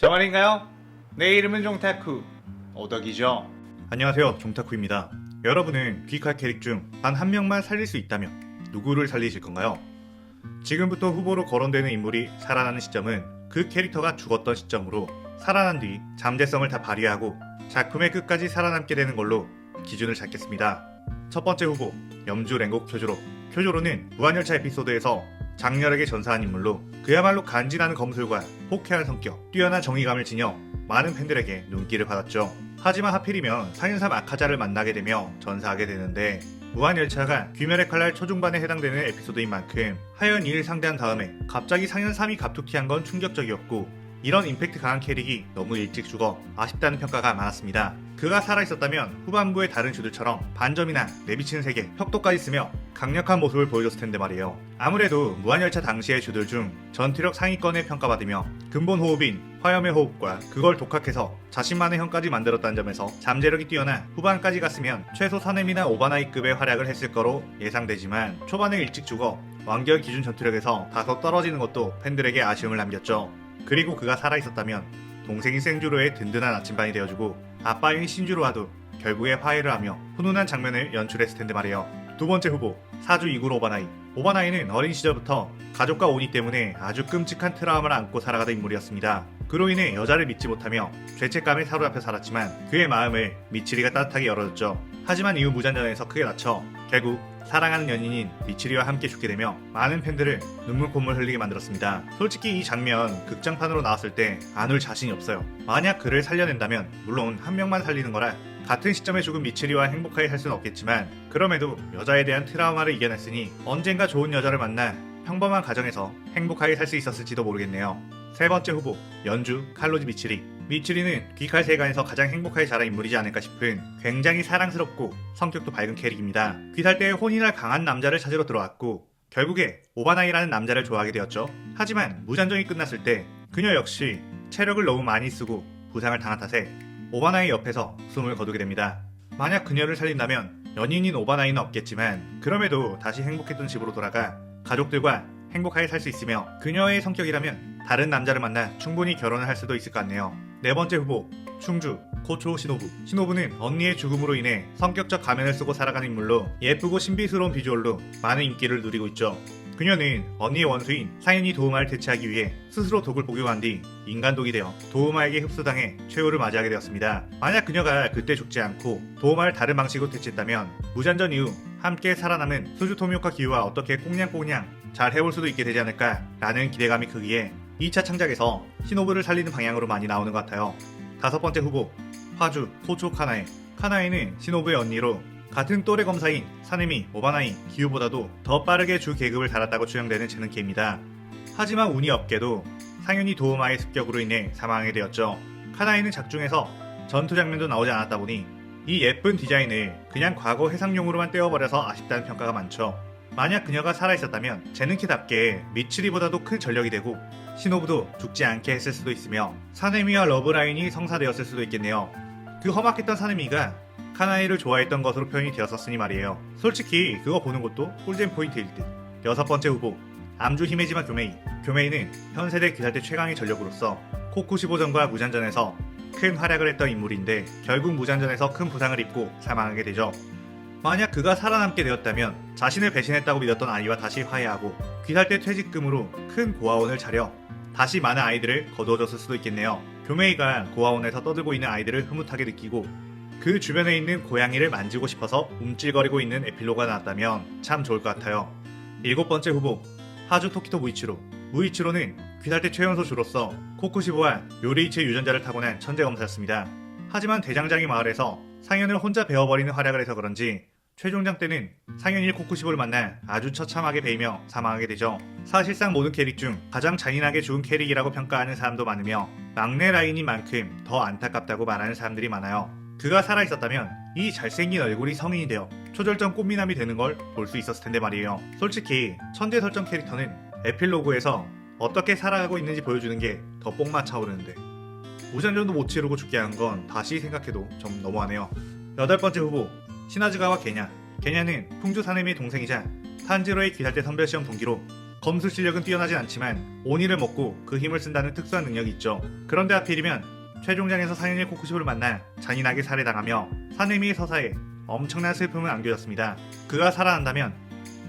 저 말인가요? 내 이름은 종타쿠 오덕이죠 안녕하세요 종타쿠입니다 여러분은 귀칼 캐릭 중 단 한 명만 살릴 수 있다면 누구를 살리실 건가요? 지금부터 후보로 거론되는 인물이 살아나는 시점은 그 캐릭터가 죽었던 시점으로 살아난 뒤 잠재성을 다 발휘하고 작품의 끝까지 살아남게 되는 걸로 기준을 잡겠습니다. 첫 번째 후보 염주 랭곡 쿄조로 쿄조로는 무한열차 에피소드에서 장렬하게 전사한 인물로 그야말로 간지나는 검술과 호쾌한 성격, 뛰어난 정의감을 지녀 많은 팬들에게 눈길을 받았죠. 하지만 하필이면 상윤삼 아카자를 만나게 되며 전사하게 되는데 무한열차가 귀멸의 칼날 초중반에 해당되는 에피소드인 만큼 하연 2를 상대한 다음에 갑자기 상현 3이 갑툭튀한 건 충격적이었고 이런 임팩트 강한 캐릭이 너무 일찍 죽어 아쉽다는 평가가 많았습니다. 그가 살아있었다면 후반부의 다른 주들처럼 반점이나 내비치는 세계, 혁도까지 쓰며 강력한 모습을 보여줬을 텐데 말이에요. 아무래도 무한열차 당시의 주들 중 전투력 상위권에 평가받으며 근본 호흡인 화염의 호흡과 그걸 독학해서 자신만의 형까지 만들었다는 점에서 잠재력이 뛰어나 후반까지 갔으면 최소 사nem이나 오바나이급의 활약을 했을 거로 예상되지만 초반에 일찍 죽어 완결 기준 전투력에서 다소 떨어지는 것도 팬들에게 아쉬움을 남겼죠. 그리고 그가 살아있었다면 동생인 생주로의 든든한 아침반이 되어주고 아빠인 신주로와도 결국에 화해를 하며 훈훈한 장면을 연출했을 텐데 말이에요. 두 번째 후보 사주 이구로 오바나이. 오바나이는 어린 시절부터 가족과 오니 때문에 아주 끔찍한 트라우마를 안고 살아가던 인물이었습니다. 그로 인해 여자를 믿지 못하며 죄책감에 사로잡혀 살았지만 그의 마음을 미치리가 따뜻하게 열어줬죠. 하지만 이후 무잔전에서 크게 다쳐 결국 사랑하는 연인인 미치리와 함께 죽게 되며 많은 팬들을 눈물 콧물 흘리게 만들었습니다. 솔직히 이 장면 극장판으로 나왔을 때 안 울 자신이 없어요. 만약 그를 살려낸다면 물론 한 명만 살리는 거라 같은 시점에 죽은 미치리와 행복하게 살 수는 없겠지만 그럼에도 여자에 대한 트라우마를 이겨냈으니 언젠가 좋은 여자를 만나 평범한 가정에서 행복하게 살 수 있었을지도 모르겠네요. 세 번째 후보 연주 칼로지 미치리 미치리는 귀칼 세간에서 가장 행복하게 자란 인물이지 않을까 싶은 굉장히 사랑스럽고 성격도 밝은 캐릭입니다. 귀살 때 혼인할 강한 남자를 찾으러 들어왔고 결국에 오바나이라는 남자를 좋아하게 되었죠. 하지만 무잔정이 끝났을 때 그녀 역시 체력을 너무 많이 쓰고 부상을 당한 탓에 오바나이 옆에서 숨을 거두게 됩니다. 만약 그녀를 살린다면 연인인 오바나이는 없겠지만 그럼에도 다시 행복했던 집으로 돌아가 가족들과 행복하게 살 수 있으며 그녀의 성격이라면 다른 남자를 만나 충분히 결혼을 할 수도 있을 것 같네요. 네 번째 후보 충주 코초 시노부 시노부는 언니의 죽음으로 인해 성격적 가면을 쓰고 살아가는 인물로 예쁘고 신비스러운 비주얼로 많은 인기를 누리고 있죠. 그녀는 언니의 원수인 상현이 도우마를 대체하기 위해 스스로 독을 복용한 뒤 인간독이 되어 도우마에게 흡수당해 최후를 맞이하게 되었습니다. 만약 그녀가 그때 죽지 않고 도우마를 다른 방식으로 대체했다면 무잔전 이후 함께 살아남은 수주 토미오카 기우와 어떻게 꽁냥꽁냥 잘 해볼 수도 있게 되지 않을까라는 기대감이 크기에 2차 창작에서 시노부를 살리는 방향으로 많이 나오는 것 같아요. 다섯 번째 후보 화주 코초 카나에 카나에는 시노부의 언니로 같은 또래 검사인 사네미 오바나이 기우보다도 더 빠르게 주 계급을 달았다고 추정되는 재능캐입니다. 하지만 운이 없게도 상윤이 도우마의 습격으로 인해 사망하게 되었죠. 카나이는 작중에서 전투 장면도 나오지 않았다 보니 이 예쁜 디자인을 그냥 과거 해상용으로만 떼어버려서 아쉽다는 평가가 많죠. 만약 그녀가 살아있었다면 재능캐답게 미츠리보다도 큰 전력이 되고 시노부도 죽지 않게 했을 수도 있으며 사네미와 러브라인이 성사되었을 수도 있겠네요. 그 험악했던 사네미가 카나이를 좋아했던 것으로 표현이 되었었으니 말이에요. 솔직히 그거 보는 것도 꿀잼 포인트일 듯. 여섯 번째 후보 암주 히메지마 교메이. 교메이는 현 세대 기사대 최강의 전력으로서 코쿠시보전과 무잔전에서 큰 활약을 했던 인물인데 결국 무잔전에서 큰 부상을 입고 사망하게 되죠. 만약 그가 살아남게 되었다면 자신을 배신했다고 믿었던 아이와 다시 화해하고 귀살대 퇴직금으로 큰 고아원을 차려 다시 많은 아이들을 거두어줬을 수도 있겠네요. 교메이가 고아원에서 떠들고 있는 아이들을 흐뭇하게 느끼고 그 주변에 있는 고양이를 만지고 싶어서 움찔거리고 있는 에필로가 나왔다면 참 좋을 것 같아요. 일곱 번째 후보 하주 토키토 무이치로 무이치로는 귀살대 최연소 주로서 코쿠시보와 요리이치 유전자를 타고난 천재 검사였습니다. 하지만 대장장이 마을에서 상현을 혼자 베어버리는 활약을 해서 그런지 최종장 때는 상현이 코쿠시보를 만나 아주 처참하게 베이며 사망하게 되죠. 사실상 모든 캐릭 중 가장 잔인하게 죽은 캐릭이라고 평가하는 사람도 많으며 막내 라인인 만큼 더 안타깝다고 말하는 사람들이 많아요. 그가 살아있었다면 이 잘생긴 얼굴이 성인이 되어 초절정 꽃미남이 되는 걸 볼 수 있었을 텐데 말이에요. 솔직히 천재 설정 캐릭터는 에필로그에서 어떻게 살아가고 있는지 보여주는 게 더 뽕만 차오르는데 무전전도 못 치르고 죽게 한 건 다시 생각해도 좀 너무하네요. 여덟 번째 후보 시나즈가와 게냐. 게냐는 풍주 사nem의 동생이자 탄지로의 기살대 선별 시험 동기로 검수 실력은 뛰어나진 않지만 오니를 먹고 그 힘을 쓴다는 특수한 능력이 있죠. 그런데 하필이면 최종장에서 사연의 코쿠시부를 만나 잔인하게 살해당하며 사네미의 서사에 엄청난 슬픔을 안겨줬습니다. 그가 살아난다면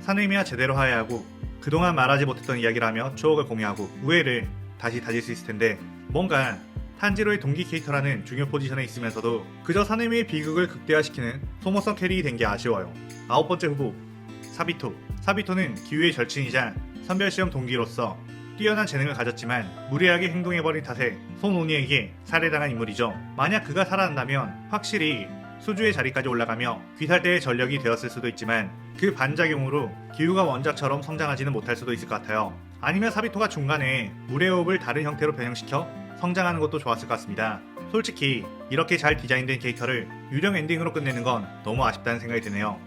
사네미와 제대로 화해하고 그동안 말하지 못했던 이야기를 하며 추억을 공유하고 우애를 다시 다질 수 있을 텐데 뭔가 탄지로의 동기 캐릭터라는 중요 포지션에 있으면서도 그저 사네미의 비극을 극대화시키는 소모성 캐릭이 된 게 아쉬워요. 아홉 번째 후보 사비토. 사비토는 기후의 절친이자 선별시험 동기로서 뛰어난 재능을 가졌지만 무리하게 행동해버린 탓에 손오니에게 살해당한 인물이죠. 만약 그가 살아난다면 확실히 수주의 자리까지 올라가며 귀살대의 전력이 되었을 수도 있지만 그 반작용으로 기후가 원작처럼 성장하지는 못할 수도 있을 것 같아요. 아니면 사비토가 중간에 물의 호흡을 다른 형태로 변형시켜 성장하는 것도 좋았을 것 같습니다. 솔직히 이렇게 잘 디자인된 캐릭터를 유령 엔딩으로 끝내는 건 너무 아쉽다는 생각이 드네요.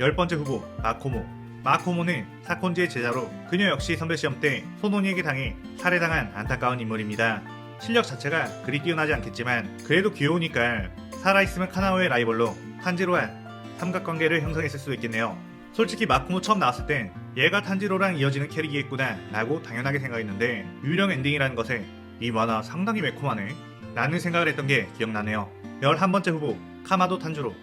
열 번째 후보 마코모. 마코모는 사콘지의 제자로 그녀 역시 선배 시험 때 소노니에게 당해 살해당한 안타까운 인물입니다. 실력 자체가 그리 뛰어나지 않겠지만 그래도 귀여우니까 살아있으면 카나오의 라이벌로 탄지로와 삼각관계를 형성했을 수도 있겠네요. 솔직히 마코모 처음 나왔을 땐 얘가 탄지로랑 이어지는 캐릭이겠구나 라고 당연하게 생각했는데 유령 엔딩이라는 것에 이 만화 상당히 매콤하네 라는 생각을 했던 게 기억나네요. 11번째 후보 카마도 탄주로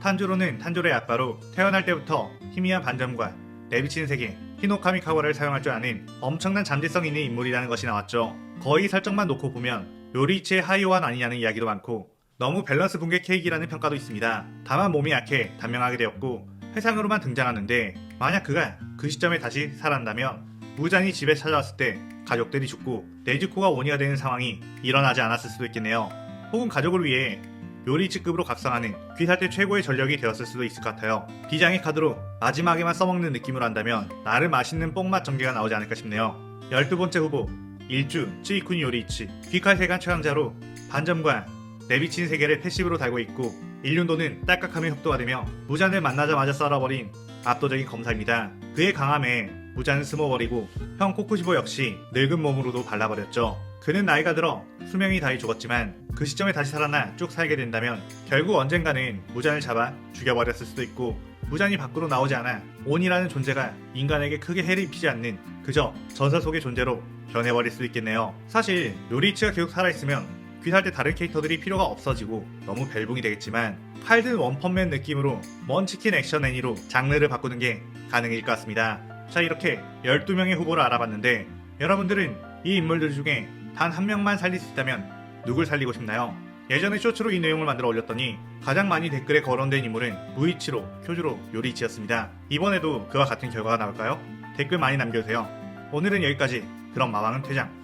탄주로는 탄조의 아빠로 태어날 때부터 희미한 반점과 내비치는 세계 히노카미 카와를 사용할 줄 아는 엄청난 잠재성 있는 인물이라는 것이 나왔죠. 거의 설정만 놓고 보면 요리치의 하이오한 아니냐는 이야기도 많고 너무 밸런스 붕괴 케이크라는 평가도 있습니다. 다만 몸이 약해 단명하게 되었고 회상으로만 등장하는데 만약 그가 그 시점에 다시 살아난다면 무잔이 집에 찾아왔을 때 가족들이 죽고 네즈코가 원이가 되는 상황이 일어나지 않았을 수도 있겠네요. 혹은 가족을 위해 요리치급으로 각성하는 귀살때 최고의 전력이 되었을 수도 있을 것 같아요. 비장의 카드로 마지막에만 써먹는 느낌으로 한다면 나름 맛있는 뽕맛 전개가 나오지 않을까 싶네요. 12번째 후보 일주 츠이쿠니 요리이치 귀칼 세간 최강자로 반점과 내비친 세계를 패시브로 달고 있고 일륜도는 딸깍하며 협도화되며 무잔을 만나자마자 썰어버린 압도적인 검사입니다. 그의 강함에 무잔은 숨어버리고 형 코쿠시보 역시 늙은 몸으로도 발라버렸죠. 그는 나이가 들어 수명이 다해 죽었지만 그 시점에 다시 살아나 쭉 살게 된다면 결국 언젠가는 무잔을 잡아 죽여버렸을 수도 있고 무잔이 밖으로 나오지 않아 온이라는 존재가 인간에게 크게 해를 입히지 않는 그저 전설 속의 존재로 변해버릴 수도 있겠네요. 사실 요리치가 계속 살아있으면 귀살 때 다른 캐릭터들이 필요가 없어지고 너무 벨붕이 되겠지만 칼든 원펀맨 느낌으로 먼치킨 액션 애니로 장르를 바꾸는 게 가능해질 것 같습니다. 자 이렇게 12명의 후보를 알아봤는데 여러분들은 이 인물들 중에 단 한 명만 살릴 수 있다면 누굴 살리고 싶나요? 예전에 쇼츠로 이 내용을 만들어 올렸더니 가장 많이 댓글에 거론된 인물은 무이치로, 쿄주로, 요리치였습니다. 이번에도 그와 같은 결과가 나올까요? 댓글 많이 남겨주세요. 오늘은 여기까지. 그럼 마왕은 퇴장.